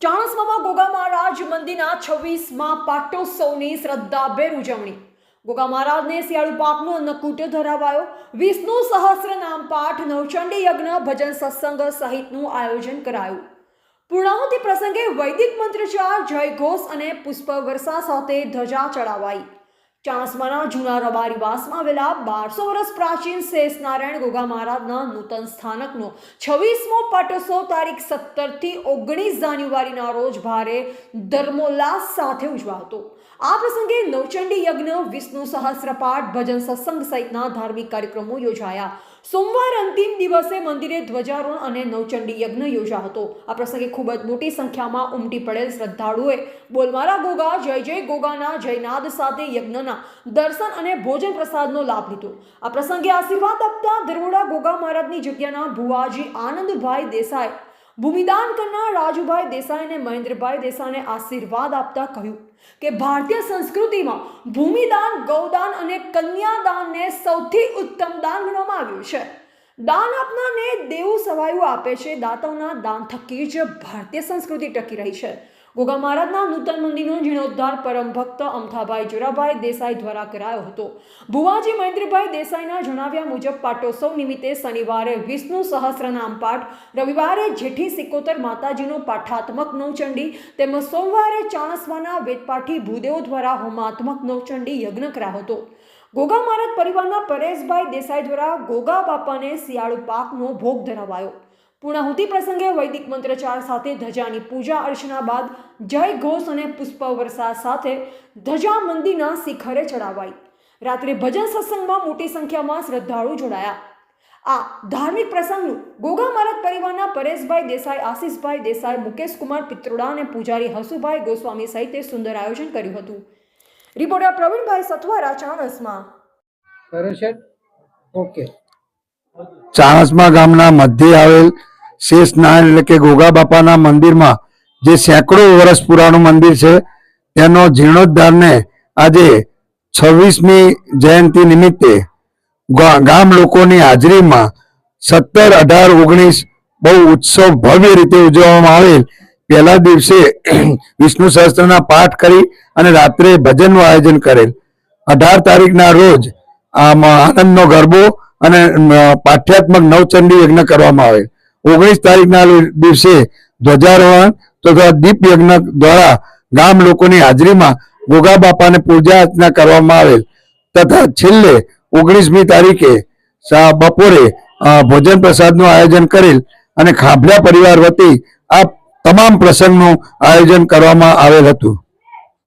ચાણસ્મામાં ગોગા મહારાજ મંદિરના છવ્વીસમાં પાટોત્સવની શ્રદ્ધાભેર ઉજવણી. ગોગા મહારાજને શિયાળુ પાકનો અન્નકૂટ ધરાવાયો. વિષ્ણુ સહસ્ર નામ પાઠ, નવચંડી યજ્ઞ, ભજન સત્સંગ સહિતનું આયોજન કરાયું. પૂર્ણાહુતિ પ્રસંગે વૈદિક મંત્રચાર જય ઘોષ અને પુષ્પ વર્ષા સાથે ધજા ચડાવાઈ. ચાણસ્માના જૂના રબારીવાસમાં આવેલા બારસો વર્ષ પ્રાચીન શેષ નારાયણ ગોગા મહારાજના નૂતન સ્થાનકનો છવ્વીસમો પાટોત્સવ તારીખ સત્તરથી ઓગણીસ જાન્યુઆરીના રોજ ભારે ધર્મોલ્લાસ સાથે ઉજવાતો. આ પ્રસંગે નવચંડી યજ્ઞ, વિષ્ણુ સહસ્રપાઠ ભજન સત્સંગ સહિતના ધાર્મિક કાર્યક્રમો યોજાયા. સોમવાર અંતિમ દિવસે મંદિરે ધ્વજારોહણ અને નવચંડી યજ્ઞ યોજા હતો. આ પ્રસંગે ખૂબ જ મોટી સંખ્યામાં ઉમટી પડેલ શ્રદ્ધાળુઓએ બોલમારા ગોગા, જય જય ગોગાના, જયનાદ સાથે યજ્ઞના દર્શન અને ભોજન પ્રસાદનો લાભ લીધો. આ પ્રસંગે આશીર્વાદ આપતા ધર્મોડા ગોગા મહારાજની જગ્યાના ભુવાજી આનંદભાઈ દેસાઈ ભૂમિદાન કરનાર રાજુભાઈ દેસાઈ અને મહેન્દ્રભાઈ દેસાઈને આશીર્વાદ આપતા કહ્યું કે ભારતીય સંસ્કૃતિમાં ભૂમિદાન, ગૌદાન અને કન્યાદાનને સૌથી ઉત્તમ દાન ગણવામાં આવ્યું છે. દાન આપનારને દેવું સવાયું આપે છે. દાતાઓના દાન થકી જ ભારતીય સંસ્કૃતિ ટકી રહી છે. ગોગા મહારાજના નૂતન મંદિરનો જીર્ણોદ્ધાર પરમ ભક્ત અમથાભાઈ જોરાભાઈ દેસાઈ દ્વારા કરાયો હતો. ભુવાજી મહેન્દ્રભાઈ દેસાઈના જણાવ્યા મુજબ પાટોત્સવ નિમિત્તે શનિવારે વિષ્ણુ સહસ્રનામ પાઠ, રવિવારે જેઠી સિકોતર માતાજીનો પાઠાત્મક નવચંડી તેમજ સોમવારે ચાણસવાના વેદપાઠી ભૂદેવ દ્વારા હોમાત્મક નવચંડી યજ્ઞ કરાયો હતો. ગોગા મહારાજ પરિવારના પરેશભાઈ દેસાઈ દ્વારા ગોગા બાપાને શિયાળુ પાકનો ભોગ ધરાવાયો. પૂર્ણાહુતિ પ્રસંગે વૈદિક મંત્રોચ્ચાર સાથે ધજાની પૂજા અર્ચના બાદ જય ઘોષ અને પુષ્પ વર્ષા સાથે ધજા મંદિરના શિખરે ચડાવાઈ. રાત્રે ભજન સત્સંગમાં મોટી સંખ્યામાં શ્રદ્ધાળુ જોડાયા. આ ધાર્મિક પ્રસંગનું ગોગા મહારાજ પરિવારના પરેશભાઈ દેસાઈ આશીષભાઈ દેસાઈ મુકેશકુમાર પિત્રોડા અને પૂજારી હસુભાઈ ગોસ્વામી સહિતે સુંદર આયોજન કર્યું હતું. રિપોર્ટર પ્રવીણભાઈ સથવારા ચાણસમાં. ઓકે. ચાણસમા ગામના મધ્યે આવેલ શેષ નારાયણ એટલે કે ગોગા બાપાના મંદિરમાં જે સેંકડો વર્ષ પુરાણું મંદિર છે, તેનો જીર્ણોદ્ધારને આજે છવ્વીસમી જયંતિ નિમિત્તે ગામ લોકોની હાજરીમાં સત્તર અઢાર ઓગણીસ બહુ ઉત્સવ ભવ્ય રીતે ઉજવવામાં આવેલ. પહેલા દિવસે વિષ્ણુ સહસ્ત્રના પાઠ કરી અને રાત્રે ભજનનું આયોજન કરેલ. અઢાર તારીખના રોજ આ આનંદનો ગરબો અને પાઠ્યાત્મક નવચંડી યજ્ઞ કરવામાં આવે ઓગણીસ તારીખના દિવસે ધ્વજારોહણ તથા દીપ યજ્ઞ દ્વારા ગામ લોકોની હાજરીમાં ગોગા બાપાને પૂજા અર્ચના કરવામાં આવેલ. તથા છેલ્લે ઓગણીસમી તારીખે બપોરે ભોજન પ્રસાદનું આયોજન કરેલ અને ખાભલા પરિવાર વતી આ તમામ પ્રસંગનું આયોજન કરવામાં આવેલ હતું.